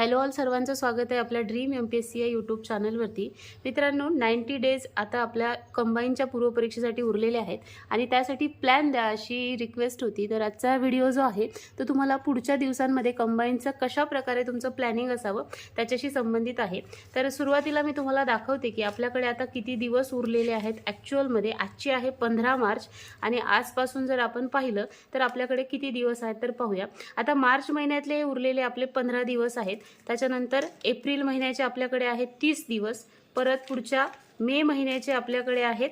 Hello all सर्वांचं स्वागत आहे आपल्या dream M P S C या यूट्यूब चॅनलवरती. मित्रांनो नाईन्टी डेज आता आपल्या कंबाईनच्या पूर्वपरीक्षेसाठी उरलेले आहेत आणि त्यासाठी प्लॅन द्या अशी रिक्वेस्ट होती. तर आजचा व्हिडिओ जो आहे तो तुम्हाला पुढच्या दिवसांमध्ये कंबाईनचं कशा प्रकारे तुमचं प्लॅनिंग असावं त्याच्याशी संबंधित आहे. तर सुरुवातीला मी तुम्हाला दाखवते की आपल्याकडे आता किती दिवस उरलेले आहेत ॲक्च्युअलमध्ये आजची आहे पंधरा मार्च आणि आजपासून जर आपण पाहिलं तर आपल्याकडे किती दिवस आहेत तर पाहूया. आता मार्च महिन्यातले उरलेले आपले पंधरा दिवस आहेत. त्याच्यानंतर एप्रिल महिन्याचे आपल्याकडे आहेत तीस दिवस. परत पुढच्या मे महिन्याचे आपल्याकडे आहेत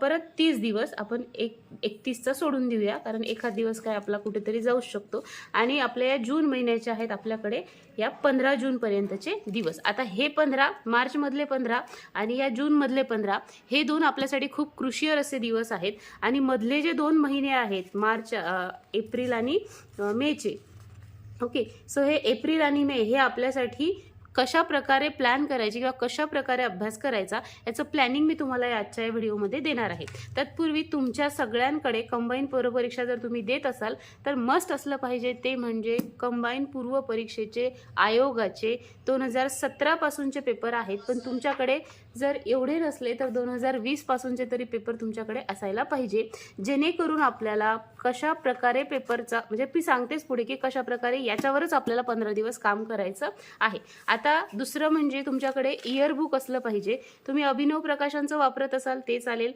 परत तीस दिवस. आपण एक एकतीसचा सोडून देऊया कारण एखाद दिवस काय आपला कुठेतरी जाऊ शकतो. आणि आपल्या या जून महिन्याचे आहेत आपल्याकडे या पंधरा जूनपर्यंतचे दिवस. आता हे पंधरा मार्चमधले पंधरा आणि या जूनमधले पंधरा हे दोन आपल्यासाठी खूप क्रुशियर असे दिवस आहेत. आणि मधले जे दोन महिने आहेत मार्च एप्रिल आणि मेचे ओके सो हे एप्रिल आणि मे हे आपल्यासाठी कशा प्रकारे प्लॅन करायची किंवा कशा प्रकारे अभ्यास करायचा याचं प्लॅनिंग मी तुम्हाला या आजच्या या व्हिडिओमध्ये देणार आहे. तत्पूर्वी तुमच्या सगळ्यांकडे कंबाईन पूर्वपरीक्षा जर तुम्ही देत असाल तर मस्ट असलं पाहिजे ते म्हणजे कंबाईन पूर्व परीक्षेचे आयोगाचे दोन हजार सतरापासूनचे पेपर आहेत. पण तुमच्याकडे जर एवढे नसले तर दोन हजार वीसपासूनचे तरी पेपर तुमच्याकडे असायला पाहिजे. जेणेकरून आपल्याला कशा प्रकारे पेपरचा म्हणजे मी सांगतेच पुढे की कशा प्रकारे याच्यावरच आपल्याला पंधरा दिवस काम करायचं आहे. आता दुसरं म्हणजे तुमच्याकडे इयरबुक असलं पाहिजे. तुम्ही अभिनव प्रकाशांचं वापरत असाल ते चालेल.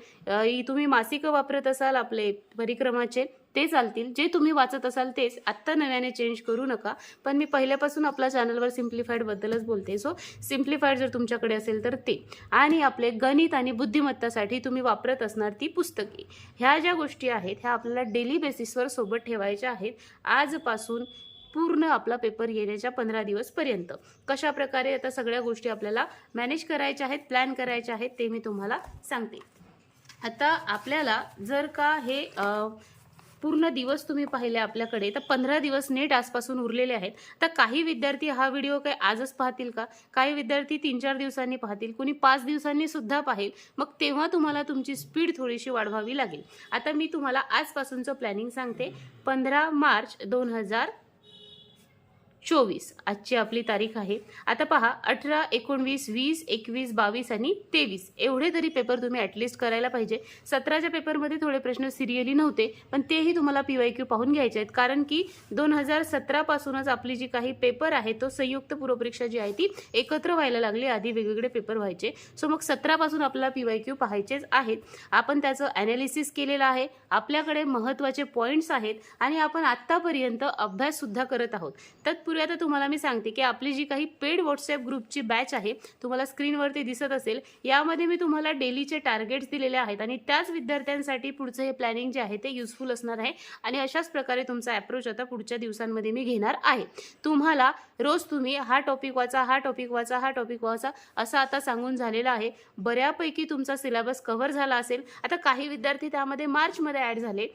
तुम्ही मासिकं वापरत असाल आपले परिक्रमाचे. ते चालतील. जे तुम्ही वाचत असाल तेच. आत्ता नव्याने चेंज करू नका. पण मी पहिल्यापासून आपल्या चॅनलवर सिम्प्लिफाईडबद्दलच बोलते. सो सिम्प्लिफाईड जर तुमच्याकडे असेल तर ते. आणि आपले गणित आणि बुद्धिमत्तासाठी तुम्ही वापरत असणार ती पुस्तके. ह्या ज्या गोष्टी आहेत ह्या आपल्याला डेली बेसिसवर सोबत ठेवायच्या आहेत आजपासून पूर्ण आपला पेपर येण्याच्या पंधरा दिवसपर्यंत. कशा प्रकारे आता सगळ्या गोष्टी आपल्याला मॅनेज करायच्या आहेत प्लॅन करायच्या आहेत ते मी तुम्हाला सांगते. आता आपल्याला जर का हे पूर्ण दिवस तुम्ही पाहिले आपल्याकडे. तर पंधरा दिवस नेट आजपासून उरलेले आहेत. तर काही विद्यार्थी हा व्हिडिओ काय आजच पाहतील का? काही विद्यार्थी तीन चार दिवसांनी पाहतील कुणी पाच दिवसांनी सुद्धा पाहिल. मग तेव्हा तुम्हाला तुमची स्पीड थोडीशी वाढवावी लागेल. आता मी तुम्हाला आजपासूनचं प्लॅनिंग सांगते. पंधरा मार्च दोन हजार चोवीस. आजची आपली तारीख आहे. आता पहा अठरा एकोणवीस वीस एकवीस बावीस आणि तेवीस. एवढे तरी पेपर तुम्ही ॲटलिस्ट करायला पाहिजे. सतराच्या पेपरमध्ये थोडे प्रश्न सिरियली नव्हते पण तेही तुम्हाला पी वाय क्यू पाहून घ्यायचे आहेत. कारण की दोन हजार सतरापासूनच आपली जी काही पेपर आहे तो संयुक्त पूर्वपरीक्षा जी आहे ती एकत्र व्हायला लागली. आधी वेगवेगळे पेपर व्हायचे. सो मग सतरापासून आपल्याला पी वाय क्यू पाहायचेच आहेत. आपण त्याचं ॲनालिसिस केलेलं आहे. आपल्याकडे महत्त्वाचे पॉईंट्स आहेत आणि आपण आत्तापर्यंत अभ्याससुद्धा करत आहोत. तत्पूर्वी आता तुम्हाला मी सांगते की आपली जी काही पेड व्हॉट्सअप ग्रुपची बॅच आहे तुम्हाला स्क्रीनवरती दिसत असेल यामध्ये मी तुम्हाला डेलीचे टार्गेट्स दिलेले आहेत आणि त्याच विद्यार्थ्यांसाठी पुढचं हे प्लॅनिंग जे आहे ते युजफुल असणार आहे आणि अशाच प्रकारे तुमचा अप्रोच आता पुढच्या दिवसांमध्ये मी घेणार आहे. तुम्हाला रोज तुम्ही हा टॉपिक वाचा हा टॉपिक वाचा हा टॉपिक वाचा असं आता सांगून झालेलं आहे. बऱ्यापैकी तुमचा सिलेबस कव्हर झाला असेल. आता काही विद्यार्थी त्यामध्ये मार्चमध्ये ॲड झाले.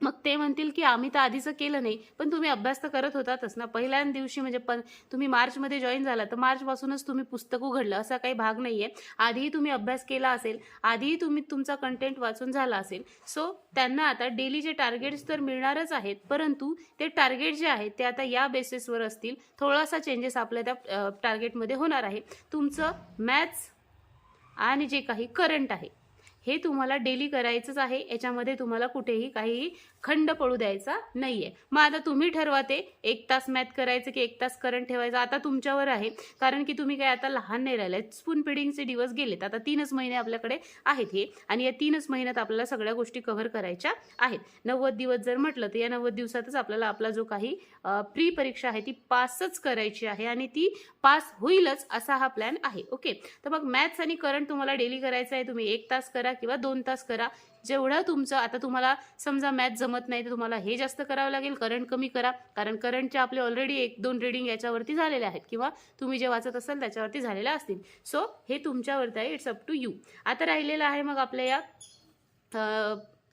मग ते म्हणतील की आम्ही तर आधीचं केलं नाही पण तुम्ही अभ्यास तर करत होतातच ना. पहिल्या दिवशी म्हणजे पण तुम्ही मार्चमध्ये जॉईन झाला तर मार्चपासूनच तुम्ही पुस्तक उघडलं असा काही भाग नाही आहे आधीही तुम्ही अभ्यास केला असेल आधीही तुम्ही तुमचा कंटेंट वाचून झाला असेल. सो त्यांना आता डेलीचे टार्गेट्स तर मिळणारच आहेत परंतु ते टार्गेट जे आहेत ते आता या बेसिसवर असतील. थोडासा चेंजेस आपल्या त्या टार्गेटमध्ये होणार आहे. तुमचं मॅथ्स आणि जे काही करंट आहे हे तुम्हाला डेली करायचंच आहे. याच्यामध्ये तुम्हाला कुठेही काहीही खंड पडू द्यायचा नाहीये. मग आता तुम्ही ठरवा ते. एक तास मॅथ करायचं की एक तास करंट ठेवायचं. आता तुमच्यावर आहे. कारण की तुम्ही काय आता लहान नाही राहिले. स्पून फिडिंगचे दिवस गेलेत. आता तीनच महिने आपल्याकडे आहेत हे. आणि या तीनच महिन्यात आपल्याला सगळ्या गोष्टी कव्हर करायच्या आहेत. नव्वद दिवस जर म्हटलं तर या नव्वद दिवसातच आपल्याला आपला जो काही प्री परीक्षा आहे ती पासच करायची आहे. आणि ती पास होईलच असा हा प्लॅन आहे. ओके? तर मग मॅथ्स आणि करंट तुम्हाला डेली करायचं आहे. तुम्ही एक तास करा किंवा दोन तास करा. जेवढं तुमचं आता तुम्हाला समजा मॅथ जमत नाही तर तुम्हाला हे जास्त करावं लागेल. करंट कमी करा. कारण करंटचे आपले ऑलरेडी एक दोन रिडिंग याच्यावरती झालेले आहेत. किंवा तुम्ही जे वाचत असाल त्याच्यावरती झालेल्या असतील. सो हे तुमच्यावरती आहे. इट्स अप टू यू आता राहिलेलं आहे मग आपल्या या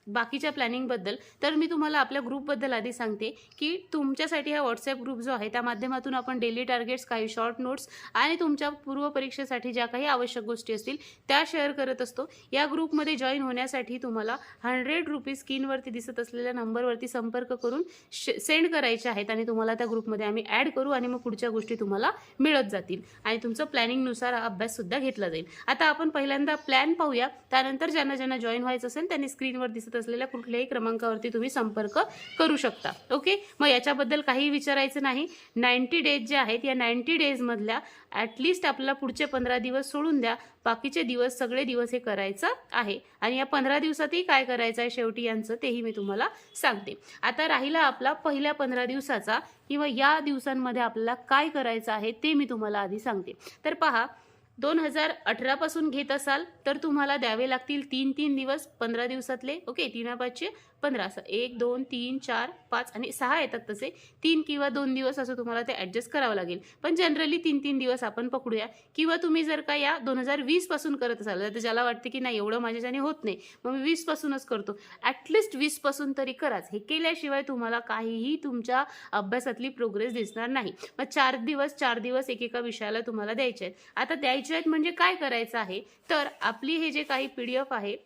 बाकीच्या प्लॅनिंगबद्दल तर मी तुम्हाला आपल्या ग्रुपबद्दल आधी सांगते की तुमच्यासाठी हा व्हॉट्सअप ग्रुप जो आहे त्या माध्यमातून आपण डेली टार्गेट्स काही शॉर्ट नोट्स आणि तुमच्या पूर्वपरीक्षेसाठी ज्या काही आवश्यक गोष्टी असतील त्या शेअर करत असतो. या ग्रुपमध्ये जॉईन होण्यासाठी तुम्हाला हंड्रेड रुपीज स्क्रीनवरती दिसत असलेल्या नंबरवरती संपर्क करून सेंड करायचे आहेत आणि तुम्हाला त्या ग्रुपमध्ये आम्ही ॲड करू आणि मग पुढच्या गोष्टी तुम्हाला मिळत जातील. आणि तुमचं प्लॅनिंगनुसार हा अभ्याससुद्धा घेतला जाईल. आता आपण पहिल्यांदा प्लॅन पाहूया. त्यानंतर ज्यांना ज्यांना जॉईन व्हायचं असेल त्यांनी स्क्रीनवर दिसत असलेल्या कुठल्याही क्रमांकावरती तुम्ही संपर्क करू शकता. ओके मग याच्याबद्दल काही विचारायचं नाही. नाईन्टी डेज जे आहेत या नाईन्टी डेजमधल्या ॲटलिस्ट आपल्याला पुढचे पंधरा दिवस सोडून द्या. बाकीचे दिवस सगळे दिवस हे करायचं आहे. आणि या पंधरा दिवसातही काय करायचं आहे शेवटी यांचं तेही मी तुम्हाला सांगते. आता राहिला आपला पहिल्या पंधरा दिवसाचा किंवा या दिवसांमध्ये आपल्याला काय करायचं आहे ते मी तुम्हाला आधी सांगते. तर पहा दोन हजार अठरापासून घेत असाल तर तुम्हाला द्यावे लागतील तीन तीन दिवस पंधरा दिवसातले ओके तीन पाचशे. पंधरा असं. एक दोन तीन चार पाच आणि सहा येतात तसे. तीन किंवा दोन दिवस असं तुम्हाला ते ॲडजस्ट करावं लागेल. पण जनरली तीन तीन दिवस आपण पकडूया. किंवा तुम्ही जर का या दोन हजार वीसपासून करत असाल तर ज्याला वाटते की नाही एवढं माझ्याच्याने होत नाही मग मी वीसपासूनच करतो. ॲटलिस्ट वीसपासून तरी कराच. हे केल्याशिवाय तुम्हाला काहीही तुमच्या अभ्यासातली प्रोग्रेस दिसणार नाही. मग चार दिवस चार दिवस एकेका विषयाला तुम्हाला द्यायचे आहेत. आता द्यायचे आहेत म्हणजे काय करायचं आहे? तर आपली हे जे काही पी डी एफ आहे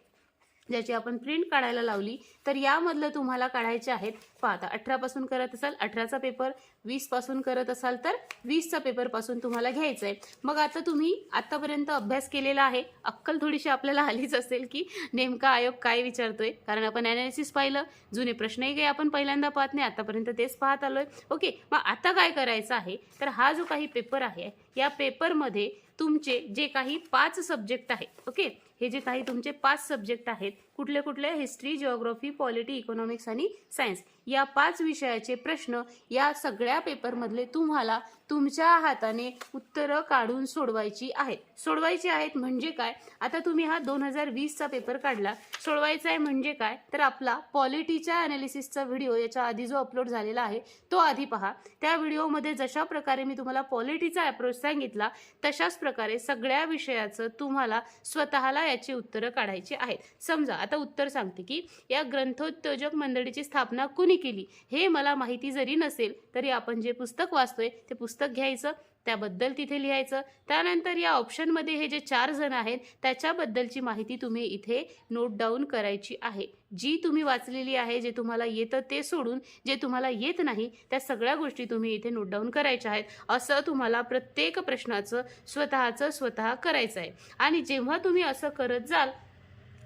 ज्याची आपण प्रिंट काढायला लावली तर यामधलं तुम्हाला काढायचे आहेत पाहता अठरापासून करत असाल अठराचा पेपर वीसपासून करत असाल तर वीसचा पेपरपासून तुम्हाला घ्यायचं आहे मग आता तुम्ही आत्तापर्यंत अभ्यास केलेला आहे अक्कल थोडीशी आपल्याला आलीच असेल की नेमका आयोग काय विचारतोय कारण आपण ॲनालिसिस पाहिलं जुने प्रश्नही काही आपण पहिल्यांदा पाहत नाही आतापर्यंत तेच पाहत आलोय. ओके मग आता काय करायचं आहे? तर हा जो काही पेपर आहे या पेपरमध्ये तुमचे जे काही पाच सब्जेक्ट आहेत ओके हे जे काही तुमचे पाच सब्जेक्ट आहेत कुठले कुठले हिस्ट्री जिओग्राफी पॉलिटी इकॉनॉमिक्स आणि सायन्स या पाच विषयाचे प्रश्न या सगळ्या पेपरमधले तुम्हाला तुमच्या हाताने उत्तरं काढून सोडवायची आहेत. सोडवायची आहेत म्हणजे काय? आता तुम्ही हा दोन हजार वीसचा पेपर काढला. सोडवायचा आहे म्हणजे काय? तर आपला पॉलिटीच्या अनालिसिसचा व्हिडिओ याच्या आधी जो अपलोड झालेला आहे तो आधी पहा. त्या व्हिडिओमध्ये जशा प्रकारे मी तुम्हाला पॉलिटीचा अप्रोच सांगितला तशाच प्रकारे सगळ्या विषयाचं तुम्हाला स्वतःला याची उत्तरं काढायची आहेत. समजा आता उत्तर सांगते की या ग्रंथोत्तेजक मंडळीची स्थापना कुणी केली? हे मला माहिती जरी नसेल तरी आपण जे पुस्तक वाचतोय ते पुस्तक घ्यायचं त्याबद्दल तिथे लिहायचं. त्यानंतर या ऑप्शनमध्ये हे जे चार जण आहेत त्याच्याबद्दलची माहिती तुम्ही इथे नोट डाऊन करायची आहे. जी तुम्ही वाचलेली आहे जे तुम्हाला येतं ते सोडून जे तुम्हाला येत नाही त्या सगळ्या गोष्टी तुम्ही इथे नोट डाऊन करायच्या आहेत. असं तुम्हाला प्रत्येक प्रश्नाचं स्वतःचं स्वतः करायचं आहे आणि जेव्हा तुम्ही असं करत जाल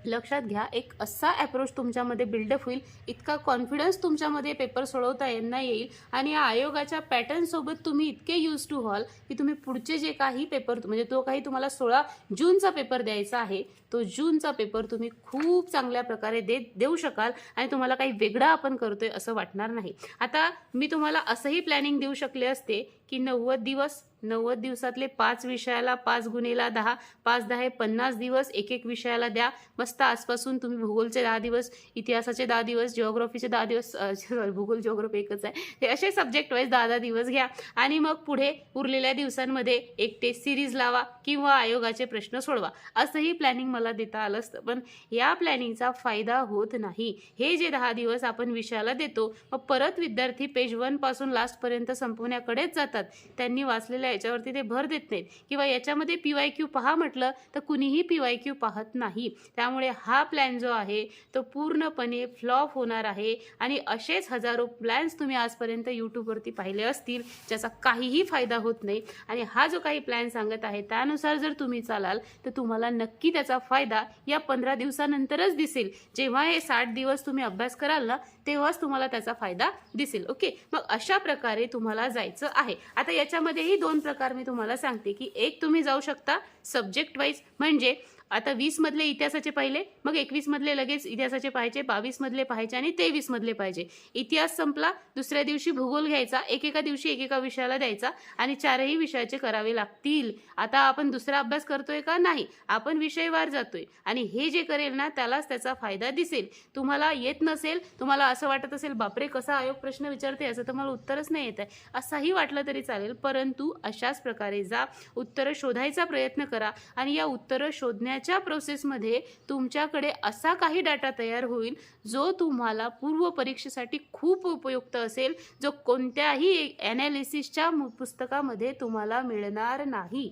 लक्षात घ्या एक असा अप्रोच तुमच्यामध्ये बिल्डअप होईल. इतका कॉन्फिडन्स तुमच्यामध्ये पेपर सोडवता यांना येईल. आणि या आयोगाच्या पॅटर्नसोबत तुम्ही इतके यूज टू व्हाल की तुम्ही पुढचे जे काही पेपर म्हणजे तो काही तुम्हाला सोळा जूनचा पेपर द्यायचा आहे तो जूनचा पेपर तुम्ही खूप चांगल्या प्रकारे दे देऊ शकाल आणि तुम्हाला काही वेगळा आपण करतोय असं वाटणार नाही. आता मी तुम्हाला असंही प्लॅनिंग देऊ शकले असते की नव्वद दिवस नव्वद दिवसातले पाच विषयाला पाच गुणेला दहा पाच दहा हे पन्नास दिवस एक एक विषयाला द्या. मस्त आजपासून तुम्ही भूगोलचे दहा दिवस इतिहासाचे दहा दिवस जिओग्राफीचे दहा दिवस सॉरी भूगोल जिओग्राफी एकच आहे. हे असे सब्जेक्ट वाईज दहा दहा दिवस घ्या. आणि मग पुढे उरलेल्या दिवसांमध्ये एक टेस्ट सिरीज लावा किंवा आयोगाचे प्रश्न सोडवा. असंही प्लॅनिंग मला देता आलं असतं. पण या प्लॅनिंगचा फायदा होत नाही. हे जे दहा दिवस आपण विषयाला देतो मग परत विद्यार्थी पेज वनपासून लास्टपर्यंत संपवण्याकडेच जातात. त्यांनी वाचलेल्या याच्यावरती ते भर देत नाहीत. किंवा याच्यामध्ये पी वाय क्यू पहा म्हटलं तर कुणीही पी वाय क्यू पाहत नाही. त्यामुळे हा प्लॅन जो आहे तो पूर्णपणे फ्लॉप होणार आहे. आणि असेच हजारो प्लॅन्स तुम्ही आजपर्यंत यूट्यूबवरती पाहिले असतील ज्याचा काहीही फायदा होत नाही. आणि हा जो काही प्लॅन सांगत आहे त्यानुसार जर तुम्ही चालाल तर तुम्हाला नक्की त्याचा फायदा या पंधरा दिवसानंतरच दिसेल. जेव्हा हे साठ दिवस तुम्ही अभ्यास कराल ना तेव्हाच तुम्हाला त्याचा फायदा दिसेल. ओके? मग अशा प्रकारे तुम्हाला जायचं आहे. आता याच्यामध्येही दोन प्रकार मी तुम्हाला सांगते की एक तुम्ही जाऊ शकता सब्जेक्ट वाईज म्हणजे आता वीस मधले इतिहासाचे पाहिले मग एकवीस मधले लगेच इतिहासाचे पाहायचे बावीस मधले पाहायचे आणि तेवीस मधले पाहिजे इतिहास संपला दुसऱ्या दिवशी भूगोल घ्यायचा एकेका दिवशी एकेका विषयाला द्यायचा आणि चारही विषयाचे करावे लागतील. आता आपण दुसरा अभ्यास करतोय का? नाही. आपण विषयवार जातोय आणि हे जे करेल ना त्यालाच त्याचा फायदा दिसेल. तुम्हाला येत नसेल तुम्हाला असं वाटत असेल बापरे कसा आयोग प्रश्न विचारते असं तर मला उत्तरच नाही येत आहे. असाही वाटलं तरी चालेल परंतु अशाच प्रकारे जा. उत्तरं शोधायचा प्रयत्न करा आणि या उत्तरं शोधण्या त्याच्या प्रोसेसमध्ये तुमच्याकडे असा काही डाटा तयार होईल जो तुम्हाला पूर्व परीक्षेसाठी खूप उपयुक्त असेल जो कोणत्याही ॲनालिसिसच्या पुस्तकामध्ये तुम्हाला मिळणार नाही.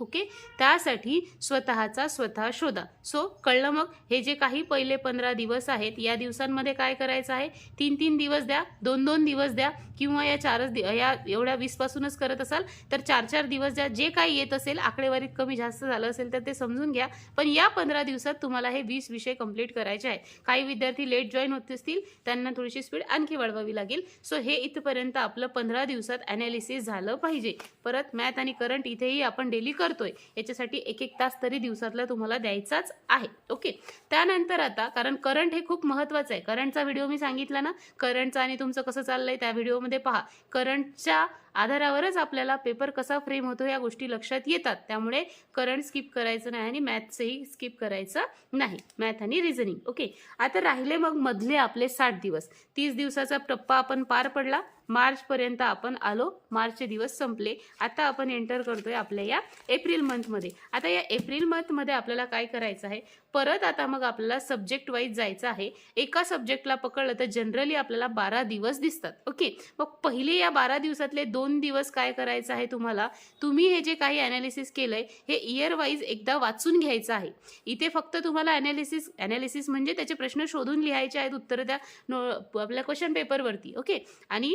ओके? त्यासाठी स्वतःचा स्वतः शोधा. सो कळलं मग? हे जे काही पहिले पंधरा दिवस आहेत या दिवसांमध्ये काय करायचं आहे? तीन तीन दिवस द्या दोन दोन दिवस द्या किंवा या चारच दि या एवढ्या वीसपासूनच करत असाल तर चार चार दिवस द्या. जे काही येत असेल आकडेवारीत कमी जास्त झालं असेल तर ते समजून घ्या. पण या पंधरा दिवसात तुम्हाला हे वीस विषय कंप्लीट करायचे आहे काही विद्यार्थी लेट जॉईन होत असतील त्यांना थोडीशी स्पीड आणखी वाढवावी लागेल. सो हे इथपर्यंत आपलं पंधरा दिवसात ॲनालिसिस झालं पाहिजे. परत मॅथ आणि करंट इथेही आपण डेली कर करतोय. याच्यासाठी एक एक तास तरी दिवसातला तुम्हाला द्यायचाच आहे. ओके? त्यानंतर आता कारण करंट हे खूप महत्त्वाचं आहे. करंटचा व्हिडिओ मी सांगितला ना? करंटचा आणि तुमचं कसं चाललंय त्या व्हिडिओमध्ये पहा. करंटच्या आधारावरच आपल्याला पेपर कसा फ्रेम होतो या गोष्टी लक्षात येतात. त्यामुळे करंट स्किप करायचं नाही आणि मॅथ्सही स्किप करायचं नाही. मॅथ आणि रिझनिंग ओके? आता राहिले मग मधले आपले साठ दिवस. तीस दिवसाचा टप्पा आपण पार पडला. मार्चपर्यंत आपण आलो. मार्चचे दिवस संपले. आता आपण एंटर करतोय आपल्या या एप्रिल मंथमध्ये आता या एप्रिल मंथमध्ये आपल्याला काय करायचं आहे? परत आता मग आपल्याला सब्जेक्ट वाईज जायचं आहे. एका सब्जेक्टला पकडलं तर जनरली आपल्याला बारा दिवस दिसतात. ओके मग पहिले या बारा दिवसातले दोन दिवस काय करायचं आहे तुम्हाला? तुम्ही हे जे काही ॲनालिसिस केलंय हे इयर वाईज एकदा वाचून घ्यायचं आहे. इथे फक्त तुम्हाला ॲनालिसिस ॲनालिसिस म्हणजे त्याचे प्रश्न शोधून लिहायचे आहेत. उत्तर त्या नो आपल्या क्वेश्चन पेपरवरती ओके आणि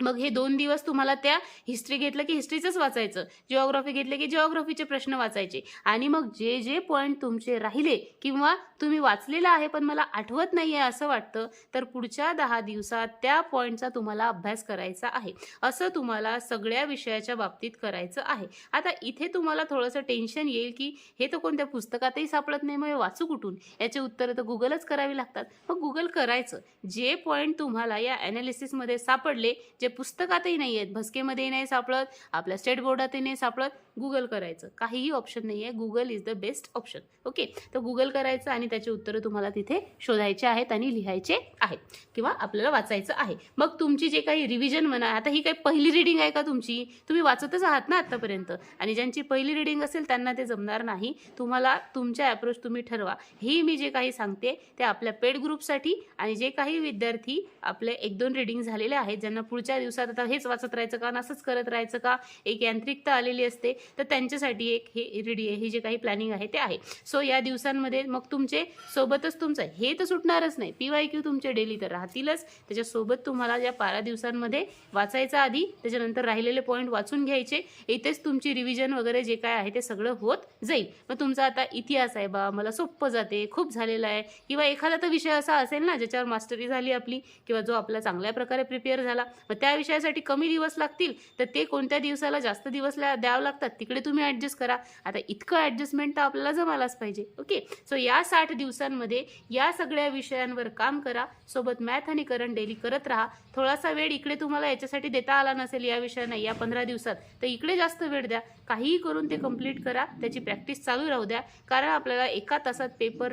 मग हे दोन दिवस तुम्हाला त्या हिस्ट्री घेतलं की हिस्ट्रीचंच वाचायचं. जिओग्राफी घेतलं की जिओग्राफीचे प्रश्न वाचायचे. आणि मग जे जे पॉईंट तुमचे राहिले किंवा तुम्ही वाचलेलं आहे पण मला आठवत नाही आहे असं वाटतं तर पुढच्या दहा दिवसात त्या पॉईंटचा तुम्हाला अभ्यास करायचा आहे. असं तुम्हाला सगळ्या विषयाच्या बाबतीत करायचं आहे. आता इथे तुम्हाला थोडंसं टेन्शन येईल की हे तर कोणत्या पुस्तकातही सापडत नाही मग वाचू कुठून? याचे उत्तरं तर गुगलच करावी लागतात. मग गुगल करायचं. जे पॉईंट तुम्हाला या ॲनालिसिसमध्ये सापडले जे पुस्तकातही नाही आहेत. भस्केमध्येही नाही सापडत आपल्या स्टेट बोर्डातही नाही सापडत. गुगल करायचं. काहीही ऑप्शन नाही आहे Google is the best option okay तर गुगल करायचं आणि त्याचे उत्तरं तुम्हाला तिथे शोधायचे आहेत आणि लिहायचे आहेत. किंवा आपल्याला वाचायचं आहे. मग तुमची जे काही रिव्हिजन म्हणा आता ही काही पहिली रिडिंग आहे का तुमची? तुम्ही वाचतच आहात ना आत्तापर्यंत आणि ज्यांची पहिली रिडिंग असेल त्यांना ते जमणार नाही. तुम्हाला तुमच्या अप्रोच तुम्ही ठरवा. ही मी जे काही सांगते ते आपल्या पेड ग्रुपसाठी आणि जे काही विद्यार्थी आपले एक दोन रिडिंग झालेले आहेत ज्यांना पुढच्या दिवसात आता हेच वाचत राहायचं का असंच करत राहायचं का? एक यांत्रिकता आलेली असते. तर त्यांच्यासाठी एक हे रिडी हे जे काही प्लॅनिंग आहे ते आहे. सो या दिवसांमध्ये मग तुमचे सोबतच तुमचं हे तर सुटणारच नाही. पी वाय क्यू तुमचे डेली तर राहतीलच. त्याच्यासोबत तुम्हाला या बारा दिवसांमध्ये वाचायचा आधी त्याच्यानंतर राहिलेले पॉईंट वाचून घ्यायचे. इथेच तुमची रिव्हिजन वगैरे जे काय आहे ते सगळं होत जाईल. मग तुमचा आता इतिहास आहे बा मला सोपं जाते खूप झालेलं आहे. किंवा एखादा तर विषय असा असेल ना ज्याच्यावर मास्टरी झाली आपली किंवा जो आपला चांगल्या प्रकारे प्रिपेअर झाला. मग त्या विषयासाठी कमी दिवस लागतील तर ते कोणत्या दिवसाला जास्त दिवस द्यावं लागतात? तिकडे तुम्ही ॲडजस्ट करा. आता इतकं ॲडजस्टमेंट तर आपल्याला जमायलाच पाहिजे. ओके सो या साठ दिवसांमध्ये या सगळ्या विषयांवर काम करा. सोबत मॅथ आणि करंट डेली करत राहा. थोडासा वेळ इकडे तुम्हाला याच्यासाठी देता आला नसेल या विषयांना या पंधरा दिवसात तर इकडे जास्त वेळ द्या. काहीही करून ते कंप्लीट करा. त्याची प्रॅक्टिस चालू राहू द्या. कारण आपल्याला एका तासात पेपर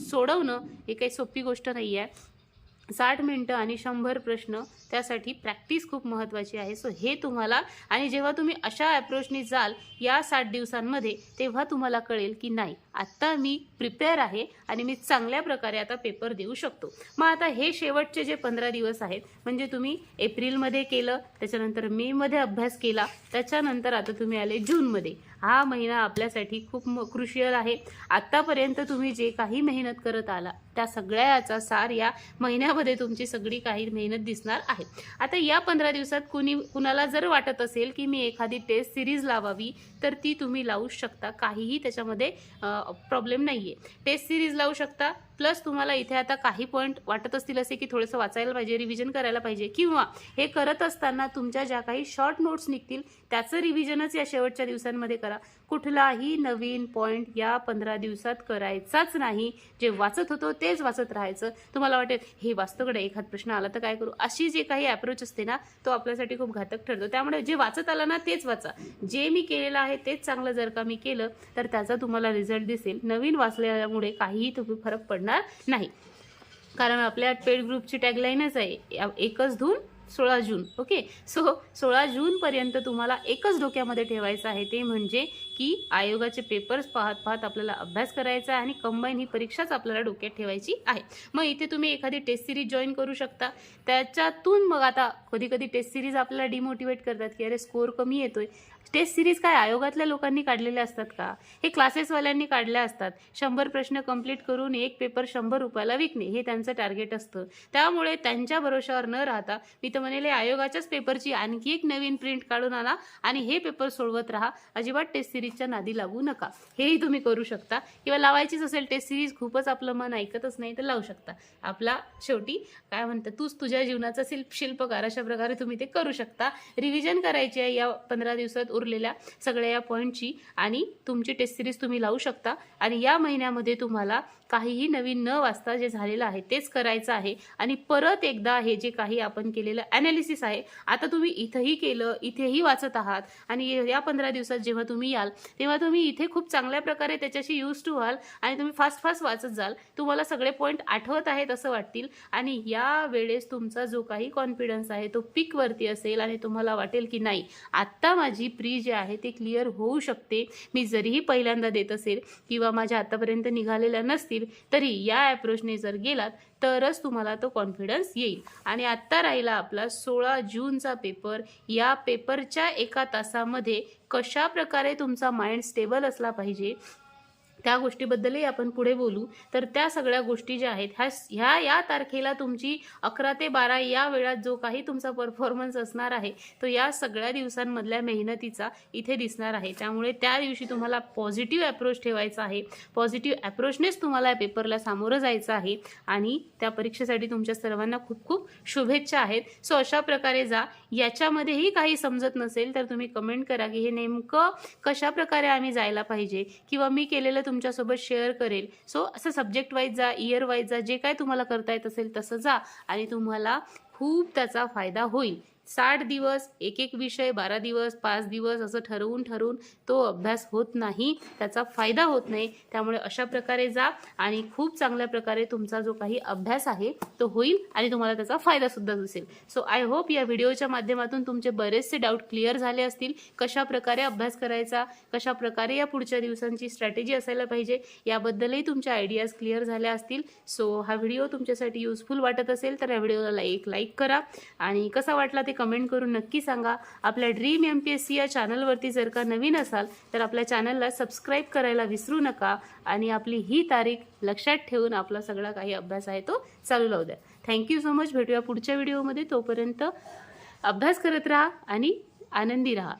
सोडवणं हे काही सोपी गोष्ट नाही आहे साठ मिनटं आणि शंभर प्रश्न त्यासाठी प्रॅक्टिस खूप महत्त्वाची आहे. सो हे तुम्हाला आणि जेव्हा तुम्ही अशा अप्रोचनी जाल या साठ दिवसांमध्ये तेव्हा तुम्हाला कळेल की नाही. आत्ता मी प्रिपेअर आहे आणि मी चांगल्या प्रकारे आता पेपर देऊ शकतो. मग आता हे शेवटचे जे पंधरा दिवस आहेत म्हणजे तुम्ही एप्रिलमध्ये केलं त्याच्यानंतर मेमध्ये अभ्यास केला त्याच्यानंतर आता तुम्ही आले जूनमध्ये. हा महिना आपल्यासाठी खूप म क्रुशियल आहे. आत्तापर्यंत तुम्ही जे काही मेहनत करत आला त्या सगळ्याचा सार या महिन्यामध्ये तुमची सगळी काही मेहनत दिसणार आहे. आता या पंधरा दिवसात कुणी कुणाला जर वाटत असेल की मी एखादी टेस्ट सिरीज लावावी तर ती तुम्ही लावू शकता. काहीही त्याच्यामध्ये प्रॉब्लेम नाही आहे टेस्ट सिरीज लावू शकता प्लस तुम्हाला इथे आता काही पॉईंट वाटत असतील असे की थोडंसं वाचायला पाहिजे रिव्हिजन करायला पाहिजे किंवा हे करत असताना तुमच्या ज्या काही शॉर्ट नोट्स निघतील त्याचं रिव्हिजनच या शेवटच्या दिवसांमध्ये करा. कुठलाही नवीन पॉईंट या पंधरा दिवसात करायचाच नाही. जे वाचत होतो तेच वाचत राहायचं. तुम्हाला वाटेल हे वाचतोकडे एखाद प्रश्न आला तर काय करू? अशी जे काही अप्रोच असते ना तो आपल्यासाठी खूप घातक ठरतो. त्यामुळे जे वाचत आलं ना तेच वाचा. जे मी केलेलं आहे तेच चांगलं जर का मी केलं तर त्याचा तुम्हाला रिझल्ट दिसेल. नवीन वाचल्यामुळे काहीही तुम्ही फरक पडणार नाही. कारण आपल्या पेड ग्रुपची टॅगलाईनच आहे या- एकच धून सोळा जून ओके? सो सोळा जूनपर्यंत तुम्हाला एकच डोक्यामध्ये ठेवायचं आहे ते म्हणजे की आयोगाचे पेपर्स पाहत पाहत आपल्याला अभ्यास करायचा आहे आणि कंबाईन ही परीक्षाच आपल्याला डोक्यात ठेवायची आहे. मग इथे तुम्ही एखादी टेस्ट सिरीज जॉईन करू शकता. त्याच्यातून मग आता कधी कधी टेस्ट सिरीज आपल्याला डिमोटिवेट करतात की अरे स्कोर कमी येतोय. टेस्ट सिरीज काय आयोगातल्या लोकांनी काढलेल्या असतात का? हे क्लासेसवाल्यांनी काढल्या असतात. शंभर प्रश्न कंप्लीट करून एक पेपर शंभर रुपयाला विकणे हे त्यांचं टार्गेट असतं. त्यामुळे त्यांच्या भरोशावर न राहता मी तर म्हणेले आयोगाच्याच पेपरची आणखी एक नवीन प्रिंट काढून आणा आणि हे पेपर सोडवत राहा. अजिबात टेस्ट सिरीजच्या नादी लागू नका. हेही तुम्ही करू शकता. किंवा लावायचीच असेल टेस्ट सिरीज खूपच आपलं मन ऐकतच नाही तर लावू शकता. आपला शेवटी काय म्हणतात तूच तुझ्या जीवनाचा शिल्प शिल्पकार अशा प्रकारे तुम्ही ते करू शकता. रिव्हिजन करायची आहे या पंधरा दिवसात उरलेल्या सगळ्या या पॉईंटची आणि तुमची टेस्ट सिरीज तुम्ही लावू शकता. आणि या महिन्यामध्ये तुम्हाला काहीही नवीन न वाचता जे झालेलं आहे तेच करायचं आहे. आणि परत एकदा हे जे काही आपण केलेलं ॲनालिसिस आहे आता तुम्ही इथंही केलं इथेही वाचत आहात. आणि या पंधरा दिवसात जेव्हा तुम्ही याल तेव्हा तुम्ही इथे खूप चांगल्या प्रकारे त्याच्याशी यूज टू व्हाल आणि तुम्ही फास्ट फास्ट वाचत जाल. तुम्हाला सगळे पॉईंट आठवत आहेत असं वाटतील. आणि या वेळेस तुमचा जो काही कॉन्फिडन्स आहे तो पीकवरती असेल आणि तुम्हाला वाटेल की नाही आत्ता माझी प्री जे आहे ते क्लिअर होऊ शकते. मी जरीही पहिल्यांदा देत असेल किंवा माझ्या आतापर्यंत निघालेल्या नसतील तरी या ॲप्रोचने जर गेलात तरच तुम्हाला तो कॉन्फिडन्स येईल. आणि आत्ता राहिला आपला सोळा जूनचा पेपर या पेपरच्या एका तासामध्ये कशा प्रकारे तुमचा माइंड स्टेबल असला पाहिजे? त्या गोष्टीबद्दलही आपण पुढे बोलू. तर त्या सगळ्या गोष्टी ज्या आहेत ह्या ह्या या तारखेला तुमची अकरा ते बारा या वेळात जो काही तुमचा परफॉर्मन्स असणार आहे तो या सगळ्या दिवसांमधल्या मेहनतीचा इथे दिसणार आहे. त्यामुळे त्या दिवशी तुम्हाला पॉझिटिव्ह अप्रोच ठेवायचा आहे. पॉझिटिव्ह अप्रोचनेच तुम्हाला या पेपरला सामोरं जायचं आहे. आणि त्या परीक्षेसाठी तुमच्या सर्वांना खूप खूप शुभेच्छा आहेत. सो अशा प्रकारे जा. याच्यामध्येही काही समजत नसेल तर तुम्ही कमेंट करा की हे नेमकं कशा प्रकारे आम्ही जायला पाहिजे? किंवा मी केलेलं तुमच्यासोबत शेअर करेल. सो असं सब्जेक्ट वाईज जा इयर वाईज जा जे काय तुम्हाला करता येत असेल तसं जा आणि तुम्हाला खूप त्याचा फायदा होईल. साठ दिवस एक एक विषय बारा दिवस पाच दिवस असं ठरवून ठरवून तो अभ्यास होत नाही त्याचा फायदा होत नाही. त्यामुळे अशा प्रकारे जा आणि खूप चांगल्या प्रकारे तुमचा जो काही अभ्यास आहे तो होईल आणि तुम्हाला त्याचा फायदासुद्धा दिसेल. सो आय होप या व्हिडिओच्या माध्यमातून तुमचे बरेचसे डाऊट क्लिअर झाले असतील. कशा प्रकारे अभ्यास करायचा कशा प्रकारे या पुढच्या दिवसांची स्ट्रॅटेजी असायला पाहिजे याबद्दलही तुमच्या आयडियाज क्लिअर झाल्या असतील. सो हा व्हिडिओ तुमच्यासाठी युजफुल वाटत असेल तर या व्हिडिओला एक लाईक करा. आणि कसा वाटला ते कमेंट करून नक्की सांगा. आपल्या dream M P S C या चॅनलवरती जर का नवीन असाल तर आपल्या चॅनलला सबस्क्राईब करायला विसरू नका. आणि आपली ही तारीख लक्षात ठेवून आपला सगळा काही अभ्यास आहे तो चालू लावू द्या. थँक्यू सो मच भेटूया पुढच्या व्हिडिओमध्ये तोपर्यंत अभ्यास करत राहा आणि आनंदी राहा.